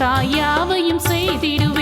காயாவையும் செய்திடுவேன்.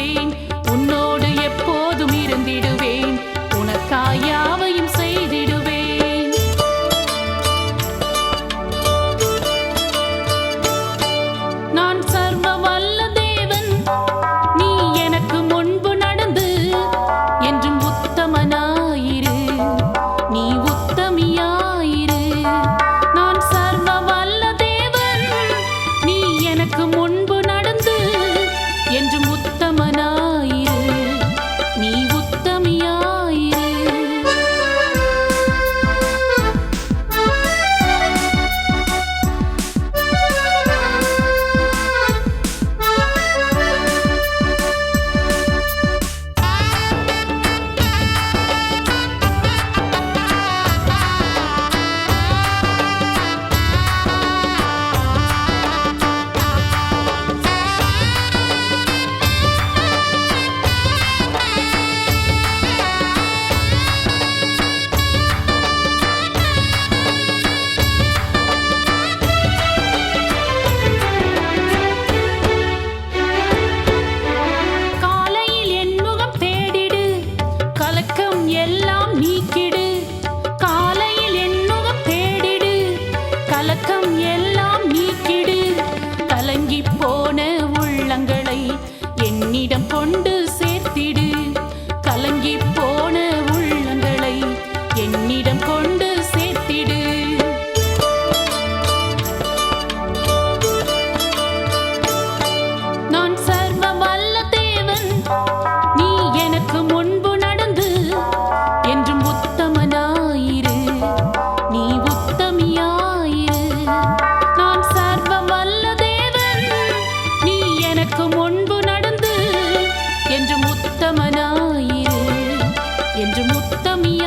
ಉತ್ತಮಿಯ